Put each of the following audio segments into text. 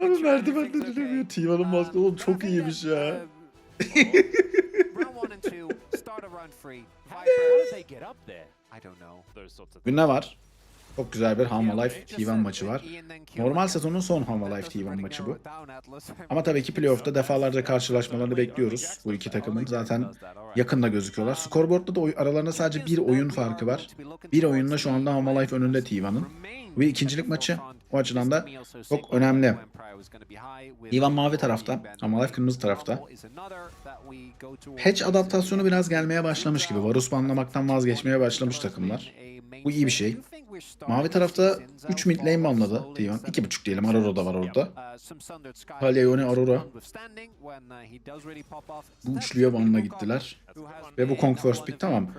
Abi merdivenden inemiyor. T1'ın maske oğlum çok iyiymiş ya. Bugün ne var? Çok güzel bir Half-Life T1 maçı var. Normal sezonun son Half-Life T1 maçı bu. Ama tabii ki playoff'ta defalarca karşılaşmalarını bekliyoruz bu iki takımın. Zaten yakında gözüküyorlar. Scoreboard'da da aralarında sadece bir oyun farkı var. Bir oyunla şu anda Half-Life önünde T1'ın. Ve ikincilik maçı o açıdan da çok önemli. T1 mavi tarafta, Half-Life kırmızı tarafta. Patch adaptasyonu biraz gelmeye başlamış gibi. Varus banlamaktan vazgeçmeye başlamış takımlar. Bu iyi bir şey. Mavi tarafta 3 mid lane banladı T1. 2.5 diyelim Aurora da var orada. Haleone Aurora. Bu üçlüye banla gittiler. Ve bu Kong First Pick tamam.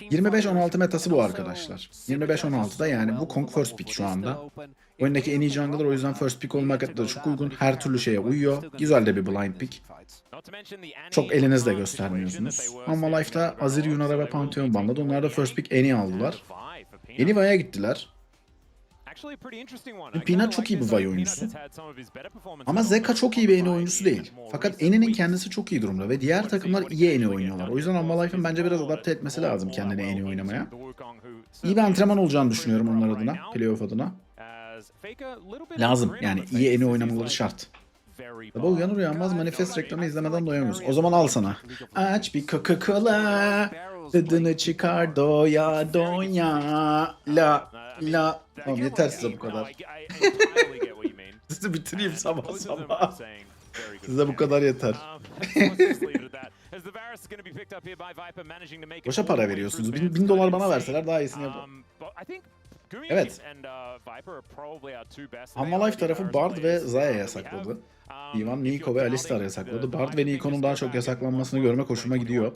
25-16 metası bu arkadaşlar. 25-16'da yani bu Kong First Pick şu anda. Oyundaki en iyi jungler o yüzden First Pick olmak da çok uygun. Her türlü şeye uyuyor. Güzel de bir blind pick. Çok elinizde göstermiyorsunuz. Ama Life'da Azir, Yunara ve Pantheon banladı. Onlar da First Pick Eni aldılar. Eniva'ya gittiler. Pina çok iyi bir Vay oyuncusu. Ama Zeka çok iyi bir Eni oyuncusu değil. Fakat Eni'nin kendisi çok iyi durumda ve diğer takımlar iyi Eni oynuyorlar. O yüzden Amma Life'ın bence biraz adapte etmesi lazım kendini Eni oynamaya. İyi bir antrenman olacağını düşünüyorum onlar adına, playoff adına. Lazım yani iyi Eni oynamaları şart. Sabah uyanır uyanmaz manifest reklamı izlemeden doyamıyoruz. O zaman al sana. Aç bir Coca-Cola. Tadını çıkar doya doya. La la. Tamam yeter size bu kadar. Sizi bitireyim sabah sabah. Size bu kadar yeter. Boşa para veriyorsunuz. Bin, bin dolar bana verseler daha iyisini yaparım. Evet. Hamma Life tarafı Bard ve Zaya yasakladı. Ivan, Nico ve Alistar yasakladı. Bard ve Nico'nun daha çok yasaklanmasını görmek hoşuma gidiyor.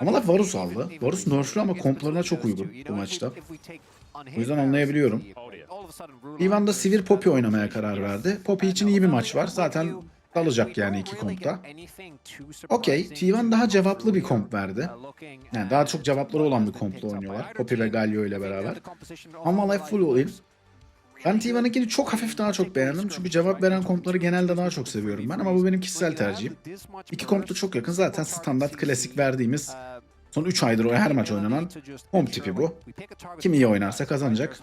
Ama Laf Varus aldı. Varus nerflü ama komplarına çok uygun bu maçta. O yüzden anlayabiliyorum. Ivan da Sivir Poppy oynamaya karar verdi. Poppy için iyi bir maç var. Zaten dalacak yani iki kompta. Okey, T1 daha cevaplı bir komp verdi. Yani daha çok cevapları olan bir kompla oynuyorlar. Poppy ve Galio ile beraber. Ama Life full olayım. Ben T1'inkini çok hafif daha çok beğendim. Çünkü cevap veren kompları genelde daha çok seviyorum ben. Ama bu benim kişisel tercihim. İki komp da çok yakın. Zaten standart klasik verdiğimiz son 3 aydır o her maç oynanan komp tipi bu. Kim iyi oynarsa kazanacak.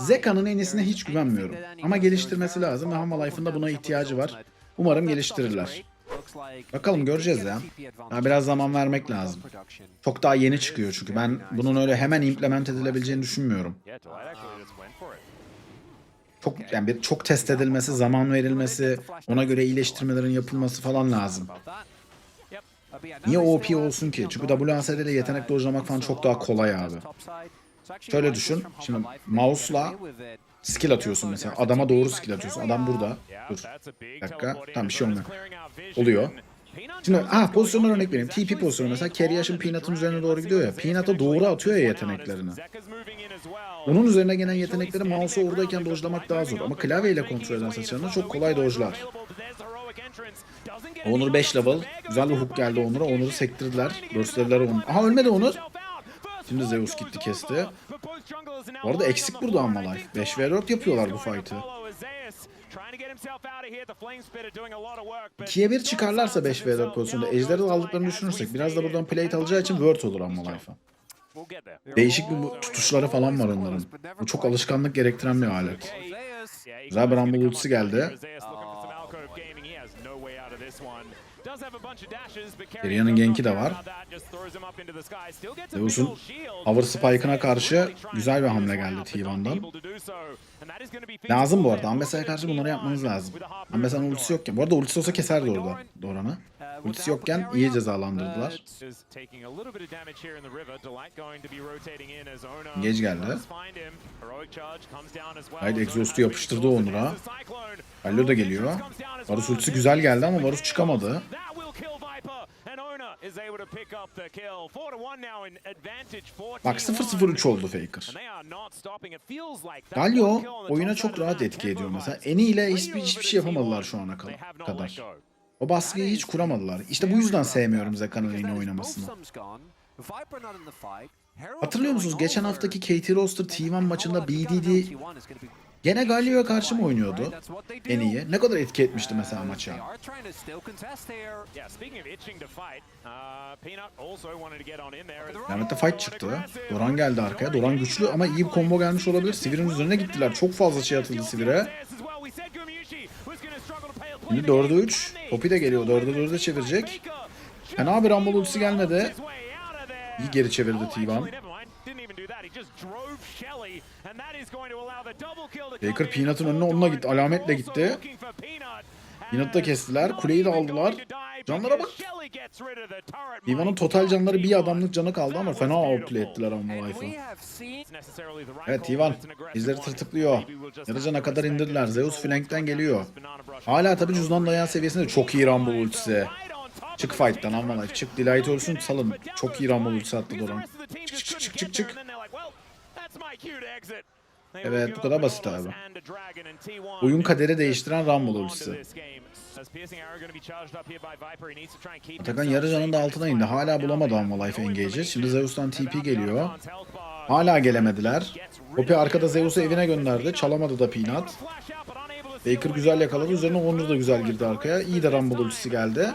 Zeka'nın en iyisine hiç güvenmiyorum. Ama geliştirmesi lazım ve Hama Life'ın da buna ihtiyacı var. Umarım geliştirirler. Bakalım göreceğiz ya. Daha biraz zaman vermek lazım. Çok daha yeni çıkıyor çünkü ben bunun öyle hemen implement edilebileceğini düşünmüyorum. Çok yani bir çok test edilmesi, zaman verilmesi, ona göre iyileştirmelerin yapılması falan lazım. Niye OP olsun ki? Çünkü WASD ile yetenek dojlamak falan çok daha kolay abi. Şöyle düşün. Şimdi mouse'la skill atıyorsun mesela. Adama doğru skill atıyorsun. Adam burada. Dur. Bir dakika. Tamam bir şey olmuyor. Oluyor. Şimdi ah pozisyonlar örnek vereyim. TP pozisyonu mesela Carry Ash'ın Peanut'ın üzerine doğru gidiyor ya. Peanut'a doğru atıyor ya yeteneklerini. Onun üzerine gelen yetenekleri mouse'u oradayken dojlamak daha zor. Ama klavyeyle kontrol eden saçlarını çok kolay dojlar. Onur 5 level. Güzel bir hook geldi Onur'a. Onur'u sektirdiler. Burst'lediler Onur. Aha ölmedi Onur. Şimdi Zeus gitti kesti. Bu arada eksik burada ama Life. 5v4 yapıyorlar bu fight'ı. 2'ye 1 çıkarlarsa 5v4 pozisyonda ejderi aldıklarını düşünürsek biraz da buradan plate alacağı için word olur ama Life'a. Değişik bir tutuşları falan var onların. Bu çok alışkanlık gerektiren bir alet. Güzel bir Rumble geldi. Keria'nın genki de var. Zeus'un Hover Spike'ına karşı güzel bir hamle geldi T1'dan. Lazım bu arada. Ambesa'ya karşı bunları yapmanız lazım. Ambesa'nın ultisi yokken. Bu arada ultisi olsa keserdi orada Doran'ı. Ultisi yokken iyi cezalandırdılar. Geç geldi. Haydi Exhaust'u yapıştırdı Onur'a. Galio da geliyor. Varus ultisi güzel geldi ama Varus çıkamadı. Bak 0-0-3 oldu Faker. Galio oyuna çok rahat etki ediyor mesela. Eni ile hiçbir, hiçbir şey yapamadılar şu ana kadar. O baskıyı hiç kuramadılar. İşte bu yüzden sevmiyorum Zeka'nın Eni oynamasını. Hatırlıyor musunuz? Geçen haftaki KT Roster T1 maçında BDD Gene Galio'ya karşı mı oynuyordu? En iyi. Ne kadar etki etmişti mesela maça. Fight, uh, fight çıktı. Doran geldi arkaya. Doran güçlü ama iyi bir combo gelmiş olabilir. Sivir'in üzerine gittiler. Çok fazla şey atıldı Sivir'e. Şimdi 4'e 3. Poppy de geliyor. 4'e 4'e çevirecek. Fena bir Rumble ultisi gelmedi. İyi geri çevirdi T1. Baker Peanut'ın önüne onunla gitti. Alametle gitti. Peanut'ı da kestiler. Kuleyi de aldılar. Canlara bak. T1'ın total canları bir adamlık canı kaldı ama fena outplay ettiler ama Life'ı. Evet T1 izleri tırtıklıyor. Yarıcana kadar indirdiler. Zeus flankten geliyor. Hala tabi cüzdan dayağı seviyesinde çok iyi Rumble ultisi. Çık fight'tan ama Life. Çık Delight ölsün salın. Çok iyi Rumble ultisi attı Doran. Çık çık çık çık çık. Evet bu kadar basit abi. Oyun kaderi değiştiren Rumble ultisi. Atakan yarı canında altına indi. Hala bulamadı ama Life Engage'i. Şimdi Zeus'tan TP geliyor. Hala gelemediler. Poppy arkada Zeus'u evine gönderdi. Çalamadı da Peanut. Baker güzel yakaladı. Üzerine Onur da güzel girdi arkaya. İyi de Rumble ultisi geldi.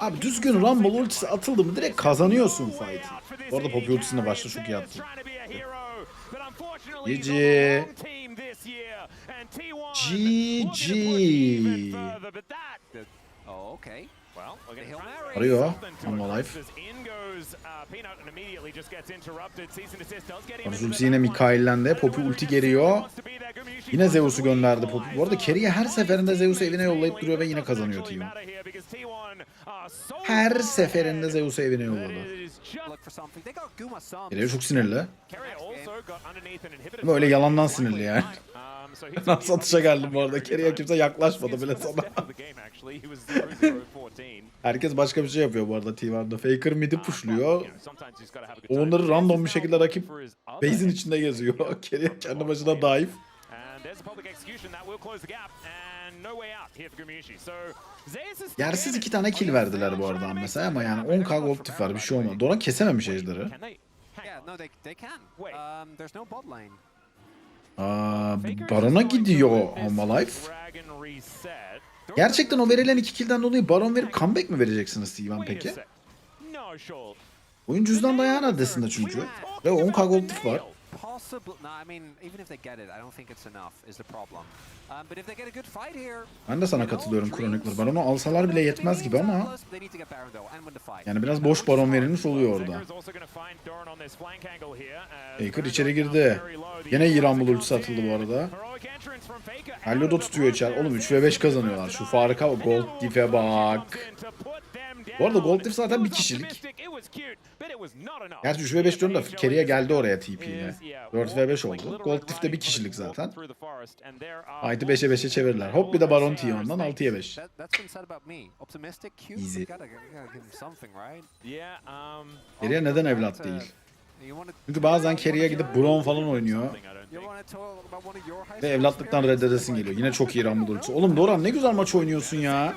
Abi düzgün Rumble ultisi atıldı mı direkt kazanıyorsun fight. Bu arada Poppy ultisine başta çok iyi attı. GG. GG. Arıyor. Ama Life. Arzu ultisi yine Mikael'lendi. Poppy ulti geliyor. Yine Zeus'u gönderdi Poppy. Bu arada Kerry'e her seferinde Zeus'u evine yollayıp duruyor ve yine kazanıyor team. Her seferinde Zeus'u evine yolladı. Kerry çok sinirli. Ama öyle yalandan sinirli yani. Nasıl atışa geldim bu arada. Kerry'e kimse yaklaşmadı bile sana. Herkes başka bir şey yapıyor bu arada T1'da. Faker mid'i pushluyor. Onları random bir şekilde rakip base'in içinde geziyor. Kerry kendi başına dive. Yersiz iki tane kill verdiler bu arada mesela ama yani 10k gold tip var bir şey olmadı. Doran kesememiş ejderi. Aa, Baron'a gidiyor Homalife. Gerçekten o verilen iki kill'den dolayı Baron verip comeback mi vereceksiniz Steven peki? Oyun cüzdan dayağı adresinde çünkü. Ve 10k gold tip var. Possibly. No, I mean, even if they get it, I don't think it's enough. Is the problem. Um, but if they get a good fight here. Ben de sana katılıyorum Chronicler. Baron'u alsalar bile yetmez gibi ama yani biraz boş Baron verilmiş oluyor orada. Baker içeri girdi. Yine Rumble ultisi atıldı bu arada. Hello da tutuyor içeri. Oğlum 3 ve 5 kazanıyorlar. Şu farka. Gold Diff'e bak. Bu arada Gold Diff zaten bir kişilik. Gerçi 3 ve 5 diyorum da Kerry'e geldi oraya TP ile. 4 ve 5 oldu. Gold Diff de bir kişilik zaten. Haydi 5'e 5'e çevirirler. Hop bir de Baron Tion'dan 6'ya 5. That, that's been said about me. Optimistic, cute. Easy. Right? Kerry'e neden evlat değil? Çünkü bazen Kerry'e gidip Braun falan oynuyor. Ve evlatlıktan reddedesin geliyor. Yine çok iyi Rumble. Oğlum Doran ne güzel maç oynuyorsun ya.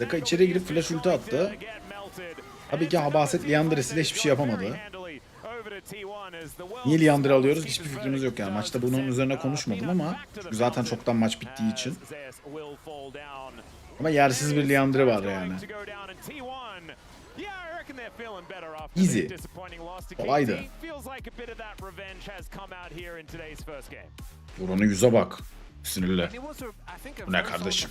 Deka içeri girip flash ulti attı. Tabii ki Habaset Liandres ile hiçbir şey yapamadı. Niye Liandre alıyoruz hiçbir fikrimiz yok yani. Maçta bunun üzerine konuşmadım ama çünkü zaten çoktan maç bittiği için. Ama yersiz bir Liandre var yani. Easy. Kolaydı. Doran'ın yüze bak. Sinirli. Bu ne kardeşim?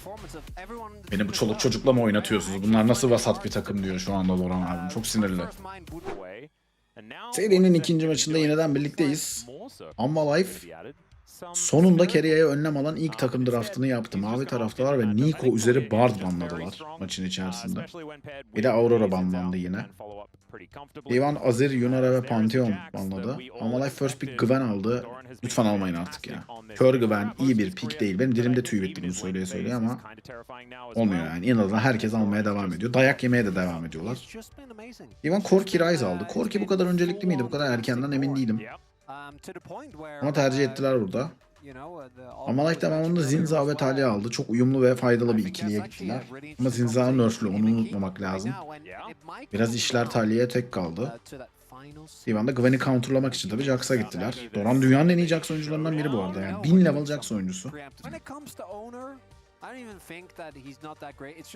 Beni bu çoluk çocukla mı oynatıyorsunuz? Bunlar nasıl vasat bir takım diyor şu anda Doran abim. Çok sinirli. Serinin ikinci maçında yeniden birlikteyiz. Amma Life sonunda Kerry'e önlem alan ilk takım draftını yaptı. Mavi taraftalar ve Nico üzeri Bard banladılar maçın içerisinde. Bir de Aurora banlandı yine. Ivan, Azir, Yunara ve Pantheon banladı. Ama Life first pick Gwen aldı. Lütfen almayın artık ya. Kör Gwen iyi bir pick değil. Benim dilimde tüy bitti bunu söyleye söyleye ama olmuyor yani. İnadına herkes almaya devam ediyor. Dayak yemeye de devam ediyorlar. It's just been amazing. Ivan Korki Rise aldı. Korki bu kadar öncelikli miydi? Bu kadar erkenden emin değilim. Um, Ama tercih uh, ettiler burada. uh, the- Ama Light devamında Zinza ve Talia aldı. Çok uyumlu ve faydalı bir ikiliye gittiler. Ama Zinza nerflü onu unutmamak lazım. Biraz işler Talia'ya tek kaldı. T1 da Gwen'i counterlamak için tabii Jax'a gittiler. Doran dünyanın en iyi Jax oyuncularından biri bu arada yani. 1000 level Jax oyuncusu.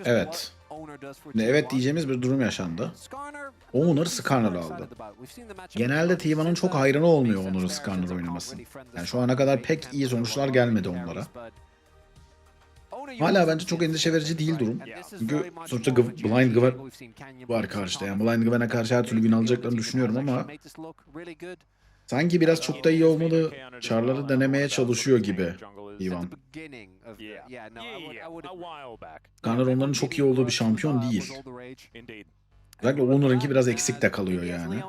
Evet. Evet diyeceğimiz bir durum yaşandı. Owner Skarner aldı. Genelde T1'ın çok hayranı olmuyor Owner'ın Skarner oynaması. Yani şu ana kadar pek iyi sonuçlar gelmedi onlara. Hala bence çok endişe verici değil durum. Çünkü sonuçta Blind Gwen var karşıda. Yani Blind Gwen'e karşı her türlü win alacaklarını düşünüyorum ama sanki biraz çok da iyi olmalı. Çarları denemeye çalışıyor gibi Ivan. Yeah, yeah, a while back. Skarner onların çok iyi olduğu bir şampiyon değil. Özellikle Owner'ınki biraz eksik de kalıyor yani.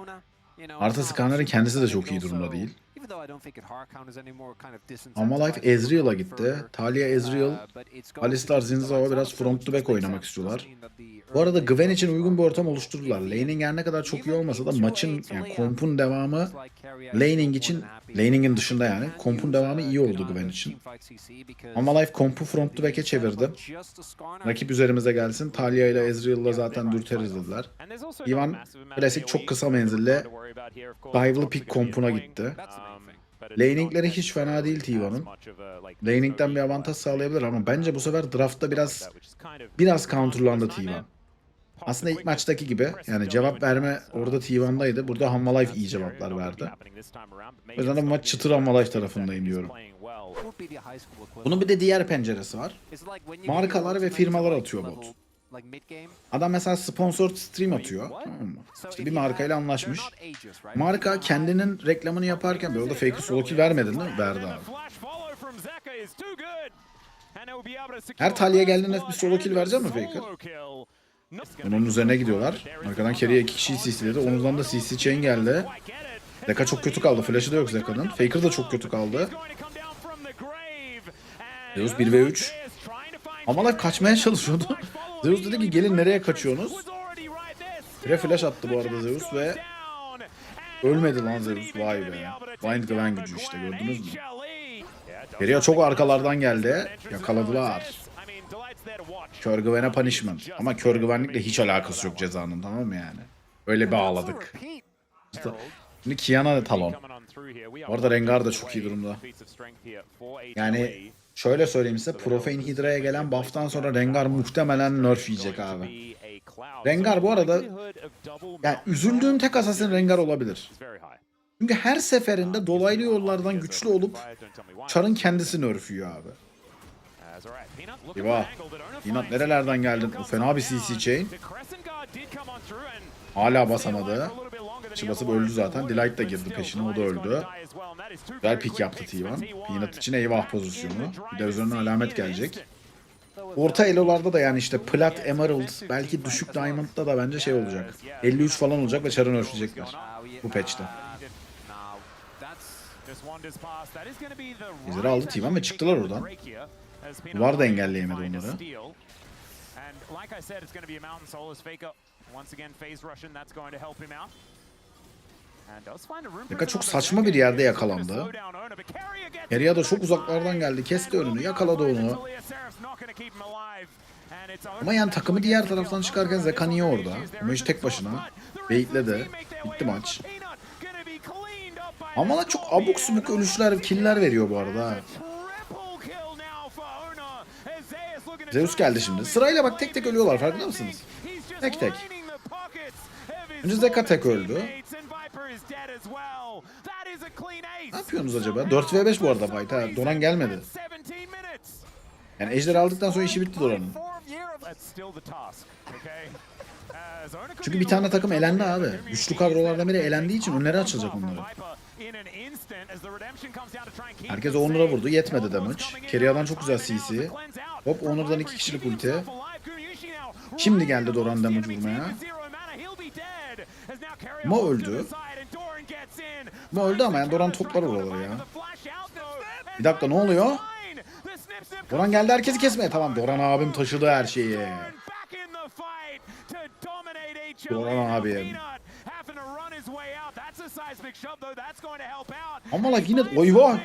Artı Skarner'ın kendisi de çok iyi durumda değil. Ama Life Ezreal'a gitti. Talia Ezreal, Alistar Zinzao biraz front to back oynamak istiyorlar. Bu arada Gwen için uygun bir ortam oluşturdular. Laning her ne kadar çok iyi olmasa da maçın yani kompun devamı laning için laning'in dışında yani kompun devamı iyi oldu Gwen için. Ama Life kompu front to back'e çevirdi. Rakip üzerimize gelsin. Talia ile Ezreal'la zaten dürteriz dediler. Ivan, klasik çok kısa menzilli dive'lı pick kompuna gitti. Laning'leri hiç fena değil necessarily T1'ın. as much of a, like, Laning'den bir avantaj sağlayabilir ama bence bu sefer draftta biraz biraz counterlandı T1. Aslında ilk maçtaki gibi yani cevap verme orada T1'daydı. Burada Hamma Life iyi cevaplar verdi. O yüzden de maç çıtır Hamma Life tarafındayım diyorum. Bunun bir de diğer penceresi var. Markalar ve firmalar atıyor bot. Adam mesela sponsor stream atıyor. Tamam mı? İşte bir markayla anlaşmış. Marka kendinin reklamını yaparken böyle da fake solo kill vermedin değil mi? Verdi abi. Her Talia geldiğinde bir solo kill verecek mi Faker? Onun üzerine gidiyorlar. Arkadan Kerry'e iki kişiyi CC'ledi. Ondan da CC chain geldi. Zeka çok kötü kaldı. Flash'ı da yok Zeka'nın. Faker da çok kötü kaldı. Zeus 1 ve 3. Amalak kaçmaya çalışıyordu. Zeus dedi ki gelin nereye kaçıyorsunuz? Bire flash attı bu arada Zeus ve ölmedi lan Zeus. Vay be. Blind Gwen gücü işte gördünüz mü? Keria çok arkalardan geldi. Yakaladılar. Kör Gwen'e punishment. Ama Kör Gwen'likle hiç alakası yok cezanın tamam mı yani? Öyle bir ağladık. Şimdi Kiana da talon. Orada Rengar da çok iyi durumda. Yani şöyle söyleyeyim size Profane Hydra'ya gelen buff'tan sonra Rengar muhtemelen nerf yiyecek abi. Rengar bu arada yani üzüldüğüm tek assassin Rengar olabilir. Çünkü her seferinde dolaylı yollardan güçlü olup Char'ın kendisi nerf yiyor abi. Eyvah. Peanut nerelerden geldin? Bu fena bir CC chain. Hala basamadı. İçi basıp öldü zaten. Delight da girdi peşine o da öldü. Güzel pick yaptı T1. Peanut için eyvah pozisyonu. Bir de üzerine alamet gelecek. Orta elolarda da yani işte plat, emerald, belki düşük diamond'da da bence şey olacak. 53 falan olacak ve çarını ölçecekler. Bu patch'te. Bizleri aldı T1 ve çıktılar oradan. Duvar da engelleyemedi onları. Deka çok saçma bir yerde yakalandı. Keria da çok uzaklardan geldi. Kesti önünü. Yakaladı onu. Ama yani takımı diğer taraftan çıkarken Zeka niye orada? Mage tek başına. Beyitledi. Bitti maç. Ama da çok abuk subuk ölüşler, killer veriyor bu arada. Zeus geldi şimdi. Sırayla bak tek tek ölüyorlar farkında mısınız? Tek tek. Önce Zeka tek öldü. Ne yapıyorsunuz acaba? 4 v 5 bu arada fight ha. Doran gelmedi. Yani Ejder aldıktan sonra işi bitti Doran'ın. Çünkü bir tane takım elendi abi. Güçlü kadrolardan biri elendiği için önleri açılacak onların. Herkes Onur'a vurdu. Yetmedi damage. Keria'dan çok güzel CC. Hop Onur'dan iki kişilik ulti. Şimdi geldi Doran damage vurmaya. Mo öldü. Mo öldü ama yani Doran toplar oraları ya. Bir dakika ne oluyor? Doran geldi herkesi kesmeye. Tamam Doran abim taşıdı her şeyi. Help out. Ama like yine oyva.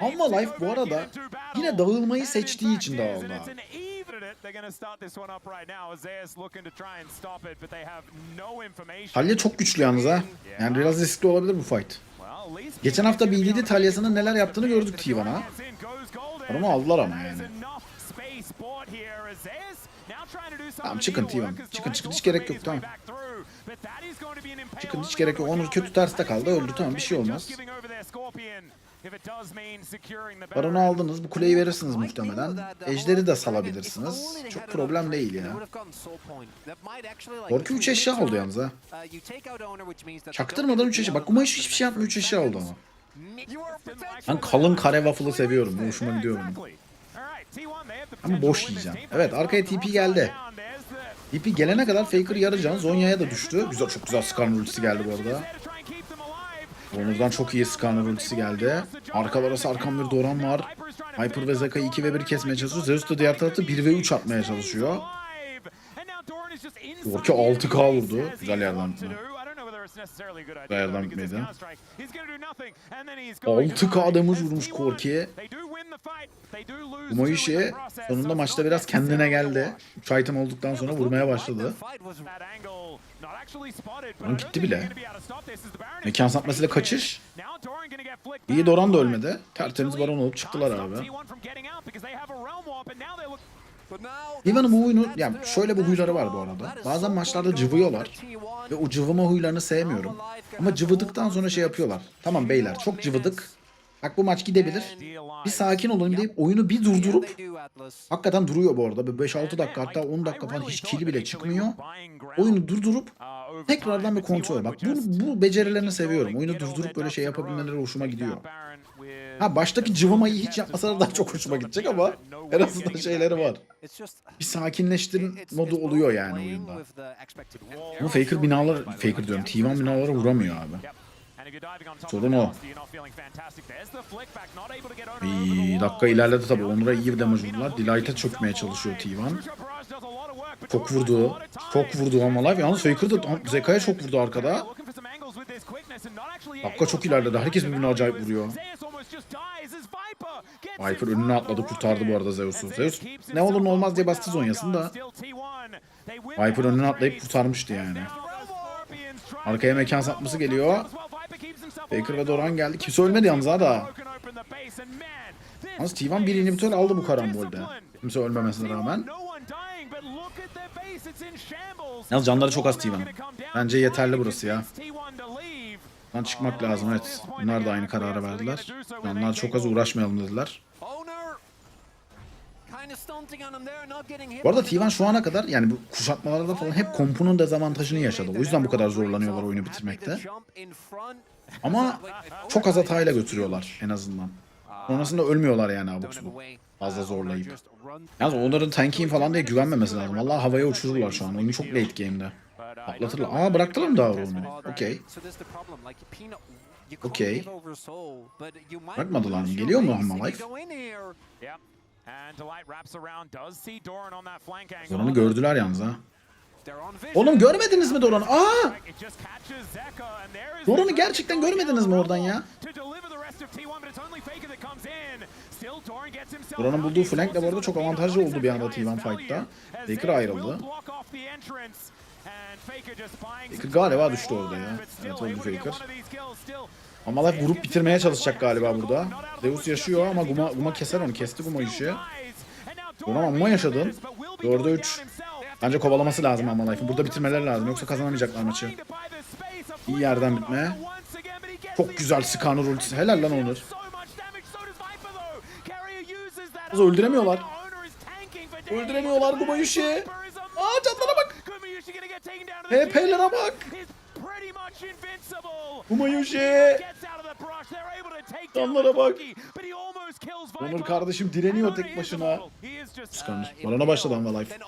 Ama Life bu arada yine dağılmayı seçtiği için dağıldı abi. Talya çok güçlü yalnız ha. Yani biraz riskli olabilir bu fight. Geçen hafta BDD Talya'sının neler yaptığını gördük T1'a. Onu aldılar ama yani. Tamam çıkın T1. Çıkın çıkın hiç gerek yok tamam. Çıkın hiç gerek yok. Onur kötü terste kaldı öldü tamam bir şey olmaz. Baronu aldınız bu kuleyi verirsiniz muhtemelen. Ejderi de salabilirsiniz. Çok problem değil ya. Korku 3 eşya oldu yalnız ha. Çaktırmadan 3 eşya. Bak hiç- hiçbir şey yapmıyor 3 eşya oldu ama. Ben kalın kare waffle'ı seviyorum. Bu hoşuma gidiyor benim. Ama boş yiyeceğim. Evet arkaya TP geldi. TP gelene kadar Faker yarıcan. Zonya'ya da düştü. Güzel çok güzel Skarner ultisi geldi bu arada. Onur'dan çok iyi Skarner ultisi geldi. Arkalara sarkan bir Doran var. Hyper ve Zeka'yı 2 ve 1 kesmeye çalışıyor. Zeus da diğer tarafta 1 ve 3 atmaya çalışıyor. Dorki 6K vurdu. Güzel yerden yerden gitmeydi. 6K damage vurmuş Korki'ye. Umayushi sonunda maçta biraz kendine geldi. 3 item olduktan sonra vurmaya başladı. Onun gitti bile. Mekan satmasıyla kaçış. İyi Doran da ölmedi. Tertemiz baron olup çıktılar abi. Ivan'ın bu huyunu, yani şöyle bir huyları var bu arada. Bazen maçlarda cıvıyorlar. Ve o cıvıma huylarını sevmiyorum. Ama cıvıdıktan sonra şey yapıyorlar. Tamam beyler çok cıvıdık. Bak bu maç gidebilir. Bir sakin olun deyip oyunu bir durdurup hakikaten duruyor bu arada. Bir 5-6 dakika hatta 10 dakika falan hiç kili bile çıkmıyor. Oyunu durdurup tekrardan bir kontrol. Bak bu, bu becerilerini seviyorum. Oyunu durdurup böyle şey yapabilmeleri hoşuma gidiyor. Ha baştaki cıvımayı hiç yapmasalar daha çok hoşuma gidecek ama en azından şeyleri var. Bir sakinleştirin modu oluyor yani oyunda. Ama Faker binalar, Faker diyorum T1 binalara vuramıyor abi. Sorun o. Bir dakika ilerledi tabii. Onur'a iyi bir damage vurdular. Delight'a çökmeye çalışıyor T1. Çok vurdu. Çok vurdu ama Life. Yalnız Faker da Zeka'ya çok vurdu arkada. Dakika çok ilerledi. Herkes birbirine acayip vuruyor. Viper önüne atladı kurtardı bu arada Zeus'u. Zeus ne olur ne olmaz diye bastı Zonya'sını da Viper önüne atlayıp kurtarmıştı yani. Arkaya mekan satması geliyor. Faker ve Doran geldi. Kimse ölmedi yalnız ha da. Yalnız T1 bir inhibitör aldı bu karambolde. Kimse ölmemesine rağmen. Yalnız canları çok az T1'in. Bence yeterli burası ya. Buradan çıkmak lazım evet. Bunlar da aynı kararı verdiler. Canlar çok az uğraşmayalım dediler. Bu arada T1 şu ana kadar yani bu kuşatmalarda falan hep kompunun dezavantajını yaşadı. O yüzden bu kadar zorlanıyorlar oyunu bitirmekte. Ama çok az hatayla götürüyorlar en azından. Sonrasında ölmüyorlar yani abuk subuk. Fazla zorlayıp. Yalnız onların tanking falan diye güvenmemesi lazım. Vallahi havaya uçururlar şu an. Oyunu çok late game'de. Patlatırlar. Aa bıraktılar mı daha onu? Okey. Okey. Bırakmadılar mı? Geliyor mu Hamma Life? Doran'ı gördüler yalnız ha. Oğlum görmediniz mi Doran'ı? Aa! Doran'ı gerçekten görmediniz mi oradan ya? Doran'ın bulduğu flank de bu arada çok avantajlı oldu bir anda T1 fight'ta. Faker ayrıldı. Faker galiba düştü orada ya. Evet öldü Faker. Ama Life vurup bitirmeye çalışacak galiba burada. Zeus yaşıyor ama Guma, Guma keser onu. Kesti Guma işi. Doran amma yaşadın. 4'e 3. Bence kovalaması lazım ama Life'ın. Burada bitirmeleri lazım. Yoksa kazanamayacaklar maçı. İyi yerden bitme. Çok güzel Skarner ultisi. Helal lan Onur. Kız öldüremiyorlar. Öldüremiyorlar Gumayushi. Aa canlara bak. HP'lere bak. Gumayushi. Canlara bak. Onur kardeşim direniyor tek başına. Skarner. Barona başladı ama Life.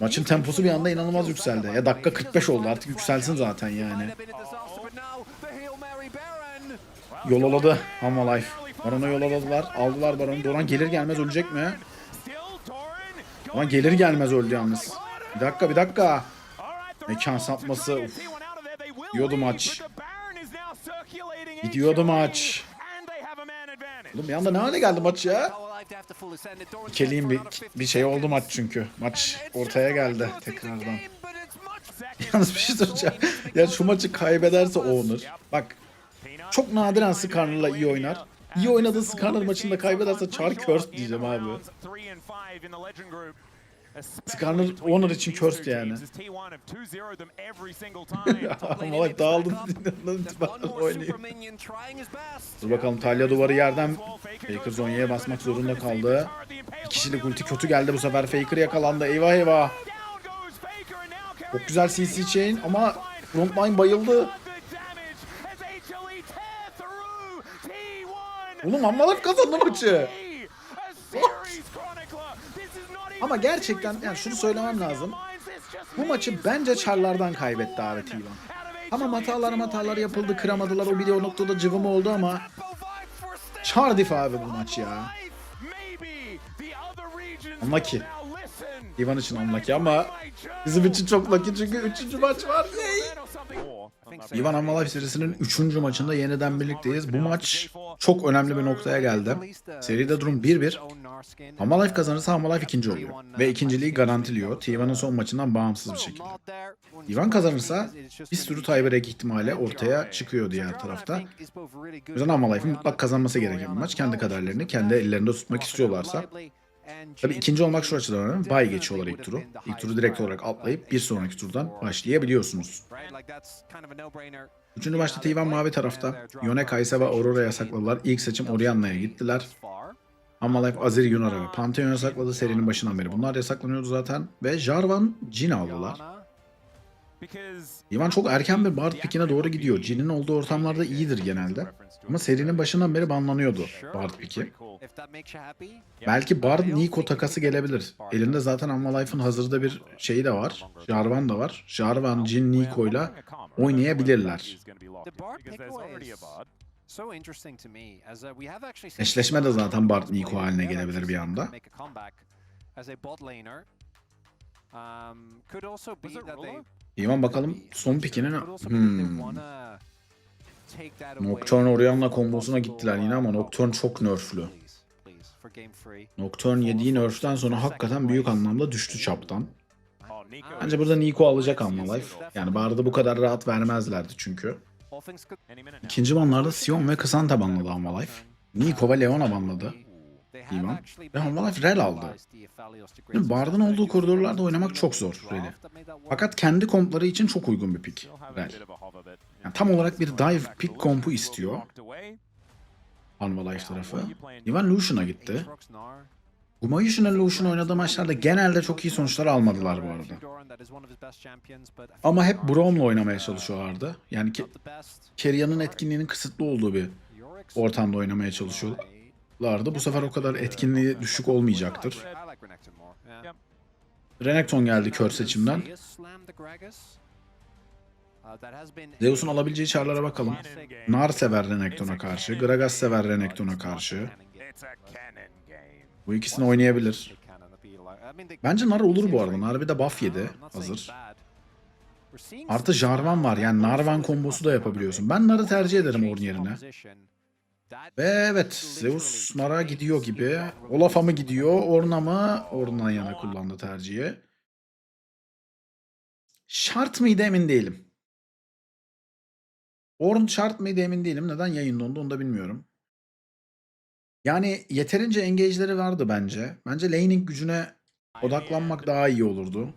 Maçın temposu bir anda inanılmaz yükseldi. Ya dakika 45 oldu artık yükselsin zaten yani. Yolaladı ama Life. Baron'a yolaladılar. Aldılar Baron'u. Doran gelir gelmez ölecek mi? Doran gelir gelmez öldü yalnız. Bir dakika bir dakika. Mekan sapması, uf. Gidiyordu maç. Gidiyordu maç. Oğlum bir anda ne hale geldi maç ya? İkeliğin bir, bir şey oldu maç çünkü. Maç ortaya geldi tekrardan. Yalnız bir şey söyleyeceğim. Ya şu maçı kaybederse o. Bak çok nadiren Skarner'la iyi oynar. İyi oynadığı Skarner maçında kaybederse Char Curse diyeceğim abi. Skarner Honor için cursed yani. Ama bak dağıldı. Ben oynayayım. Dur bakalım Talya duvarı yerden Faker Zonya'ya basmak zorunda kaldı. Bir kişilik ulti kötü geldi bu sefer. Faker yakalandı. Eyvah eyvah. Çok güzel CC chain ama frontline bayıldı. Oğlum Ammalaf kazandı maçı. Ama gerçekten yani şunu söylemem lazım. Bu maçı bence Char'lardan kaybetti abi T1. Ama hatalar hatalar yapıldı kıramadılar. O bir o noktada cıvım oldu ama Chardif abi bu maç ya. Unlucky. Ivan için unlucky ama bizim için çok lucky çünkü 3. maç var. Yay! Ivan Ammalaf serisinin 3. maçında yeniden birlikteyiz. Bu maç çok önemli bir noktaya geldi. Seride durum 1-1. Amalife kazanırsa Amalife ikinci oluyor. Ve ikinciliği garantiliyor. T1'ın son maçından bağımsız bir şekilde. Ivan kazanırsa bir sürü tiebreak ihtimali ortaya çıkıyor diğer tarafta. O yüzden Amalife'in mutlak kazanması gereken bir maç. Kendi kaderlerini kendi ellerinde tutmak istiyorlarsa. Tabii ikinci olmak şu açıdan önemli. Bay geçiyorlar ilk turu. İlk turu direkt olarak atlayıp bir sonraki turdan başlayabiliyorsunuz. Üçüncü maçta T1 mavi tarafta. Yone, Kaysa ve Aurora yasakladılar. İlk seçim Orianna'ya gittiler. Amalife, Azir, Yunara ve Pantheon yasakladı serinin başından beri. Bunlar yasaklanıyordu zaten. Ve Jarvan, Jin aldılar. Ivan çok erken bir Bard pikine doğru gidiyor. Jin'in olduğu ortamlarda iyidir genelde. Ama serinin başından beri banlanıyordu Bard piki. Belki Bard Nico takası gelebilir. Elinde zaten Amalife'ın hazırda bir şeyi de var. Jarvan da var. Jarvan, Jin, Nico ile oynayabilirler. Eşleşme de zaten Bard Nico haline gelebilir bir anda. Ivan bakalım son pikinin... Hmm. Nocturne Orianna kombosuna gittiler yine ama Nocturne çok nerflü. Nocturne yediği nerften sonra hakikaten büyük anlamda düştü çaptan. Bence burada Nico alacak Amalife. Yani Bard'ı bu kadar rahat vermezlerdi çünkü. İkinci banlarda Sion ve Kısanta banladı Amalife. Nico ve Leona banladı. Ivan. Ve Amalife Rel aldı. Şimdi Bard'ın olduğu koridorlarda oynamak çok zor Rel'i. Fakat kendi kompları için çok uygun bir pick. Rel. Yani tam olarak bir dive pick kompu istiyor. Anvalife tarafı. Ivan Lucian'a gitti. Gumayushi'nin Lucian oynadığı maçlarda genelde çok iyi sonuçlar almadılar bu arada. Ama hep Braum'la oynamaya çalışıyorlardı. Yani ki Kerya'nın etkinliğinin kısıtlı olduğu bir ortamda oynamaya çalışıyorlardı. Bu sefer o kadar etkinliği düşük olmayacaktır. Renekton geldi kör seçimden. Zeus'un alabileceği çarlara bakalım. Nar sever Renekton'a karşı. Gragas sever Renekton'a karşı. Bu ikisini oynayabilir. Bence Nar olur bu arada. Nar bir de buff yedi. Hazır. Artı Jarvan var. Yani Narvan kombosu da yapabiliyorsun. Ben Nar'ı tercih ederim Ornn yerine. Ve evet Zeus Nar'a gidiyor gibi. Olaf'a mı gidiyor? Ornn'a mı? Ornn'dan yana kullandı tercihi. Şart mıydı emin değilim. Ornn şart mıydı emin değilim. Neden yayın dondu onu da bilmiyorum. Yani yeterince engage'leri vardı bence. Bence laning gücüne odaklanmak daha iyi olurdu.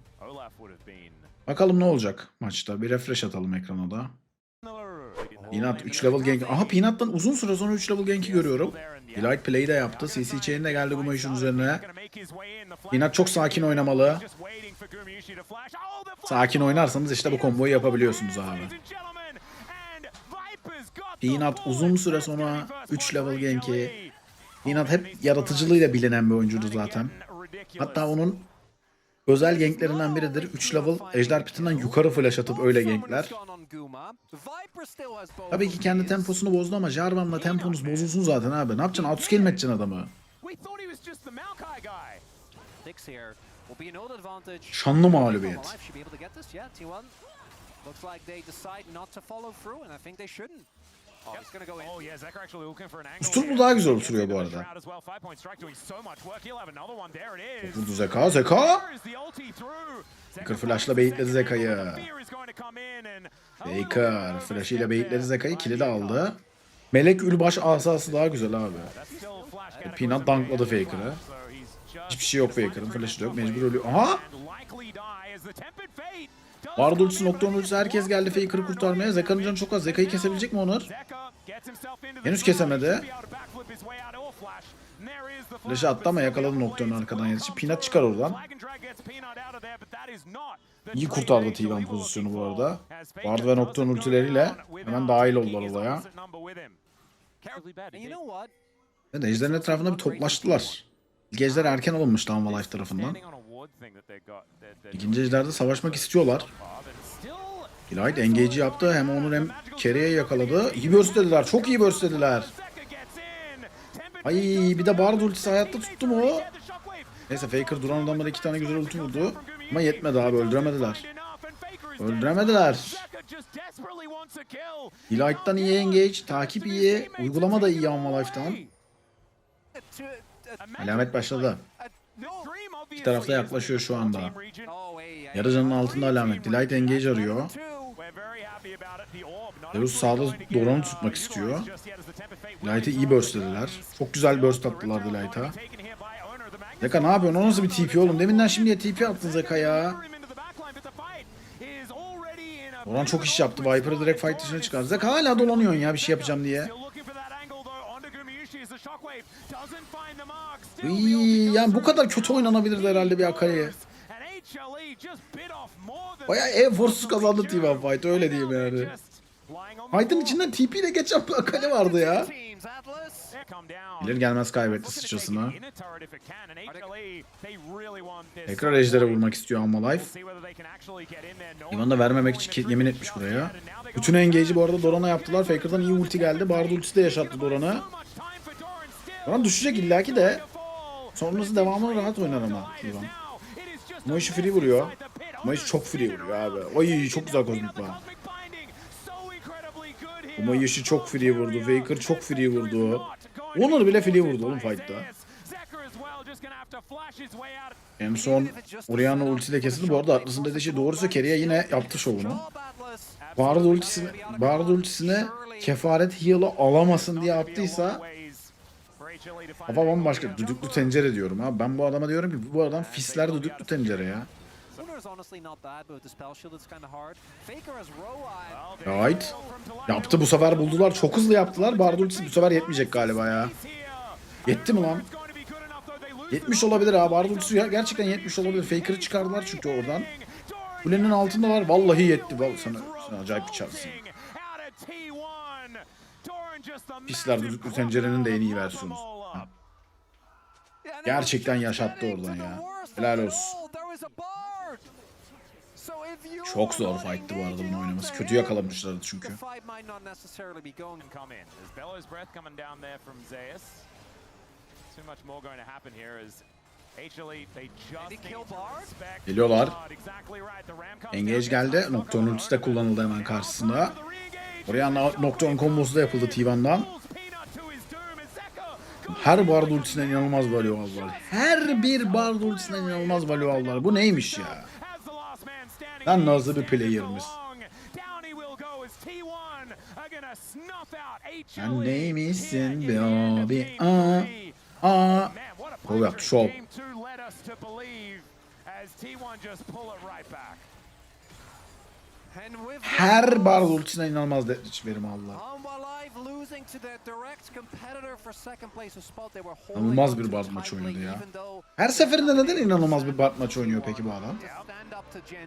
Bakalım ne olacak maçta. Bir refresh atalım ekrana da. Peanut 3 level gank. Aha Peanut'tan uzun süre sonra 3 level gank'i görüyorum. Delight play de yaptı. CC chain de geldi maçın üzerine. Peanut çok sakin oynamalı. Sakin oynarsanız işte bu komboyu yapabiliyorsunuz abi. Peanut uzun süre sonra 3 level gank'i. Peanut hep yaratıcılığıyla bilinen bir oyuncudu zaten. Hatta onun özel ganklerinden biridir. 3 level ejder pitinden yukarı flash atıp öyle gankler. Tabii ki kendi temposunu bozdu ama Jarvan'la temponuz bozulsun zaten abi. Ne yapacaksın? Outscale mi edeceksin adamı? Şanlı mağlubiyet. Life should be able to get this. Yeah, T1 looks like they decide not to follow through, and I think they shouldn't. Oh. Oh. Üstün bu daha güzel oturuyor bu arada. Vurdu Zeka. Zeka. Faker flash'la beyitledi Zeka'yı. Faker. of Flash ile overstep beyitledi Zeka'yı. by Kili de Faker. aldı. Melek Ülbaş asası daha güzel abi. Peanut there. Faker'ı. Hiçbir şey yok Faker'ın. Flash'ı yok. Mecbur ölüyor. Aha! Come ultisi, herkes geldi Faker'ı kurtarmaya. Zeka'nın canı çok az. Zeka'yı kesebilecek mi Onur? Henüz kesemedi. Flash'ı flash, attı ama yakaladı blades arkadan come Peanut çıkar oradan. İyi kurtardı Angel he T1 was pozisyonu bu arada. Bard ve go ultileriyle hemen dahil oldular olaya. Ve Ejder'in etrafında bir toplaştılar. İlk ejder erken alınmıştı Anva Life tarafından. İkinci ejderde savaşmak istiyorlar. Delight engage'i yaptı. Hem Onur hem Kerry'e yakaladı. İyi burst'lediler. Çok iyi. Tempered Ay bir de Bard ultisi hayatta tuttu mu? Neyse Faker duran adamlara iki tane güzel ulti vurdu. Ama yetmedi abi öldüremediler. Öldüremediler. Delight'tan iyi engage. Takip iyi. Uygulama da iyi Anva Life'tan. Alamet başladı. İki tarafta yaklaşıyor şu anda. Yarıcanın altında alamet. Delight engage arıyor. Zeus sağda Doran'ı tutmak istiyor. Delight'ı iyi burst'lediler. Çok güzel burst attılar Delight'a. Zeka ne yapıyorsun? O nasıl bir TP oğlum? Deminden şimdiye TP attın Zeka ya. Doran çok iş yaptı. Viper'ı direkt fight dışına çıkardı. Zeka hala dolanıyorsun ya bir şey yapacağım diye. Yani bu kadar kötü oynanabilirdi herhalde bir Akali'ye. Bayağı eforsuz kazandı T1 fight öyle diyeyim yani. Fight'ın içinden TP ile geçen bir Akali vardı ya. Gelir gelmez kaybetti sıçrasını. Tekrar ejdere vurmak istiyor Amma Life. İvan da vermemek için yemin etmiş buraya. Bütün engage'i bu arada Doran'a yaptılar. Faker'dan iyi ulti geldi. Bard ultisi de yaşattı Doran'ı. Doran düşecek illaki de. Sonrası devamını rahat oynar ama Ivan. Moiş'i free vuruyor. Moiş çok free vuruyor abi. Oy çok güzel kozmik var. Moiş'i çok free vurdu. Faker çok free vurdu. Onur bile free vurdu oğlum fight'ta. En son Orianna ultiyle kesildi. Bu arada Atlas'ın dediği şey doğrusu Keria yine yaptı şovunu. Bard ultisini, Bard ultisini kefaret heal'ı alamasın diye attıysa Hava bambaşka. Düdüklü tencere diyorum ha. Ben bu adama diyorum ki bu adam fisler düdüklü tencere ya. Right. Yaptı bu sefer buldular. Çok hızlı yaptılar. Bard ultisi bu sefer yetmeyecek galiba ya. Yetti mi lan? 70 olabilir ha. Bard ultisi ger- gerçekten 70 olabilir. Faker'ı çıkardılar çünkü oradan. Kulenin altında var. Vallahi yetti. Vallahi sana, sana acayip bir çarpsın. Pisler düdüklü tencerenin de en iyi versiyonu. Gerçekten yaşattı oradan ya. Helal olsun. Çok zor fight'tı bu arada bunu oynaması. Kötü yakalamışlardı çünkü. Geliyorlar. Engage geldi. Nocturne ultisi de kullanıldı hemen karşısında. Oraya No- Nocturne kombosu da yapıldı T1'dan. Her Bard ultisinden inanılmaz value aldılar. Her bir Bard ultisinden inanılmaz value aldılar. Bu neymiş ya? Lan nasıl bir player'imiz? Sen neymişsin be abi? Aa, aa. Kol yaptı, şov. Her Bard ultisinden inanılmaz verim aldılar. Alma Live losing to their direct competitor for second place, a spot they were holding İnanılmaz bir to Bard maçı oynadı ya. Her seferinde neden inanılmaz bir Bard maçı oynuyor peki bu adam?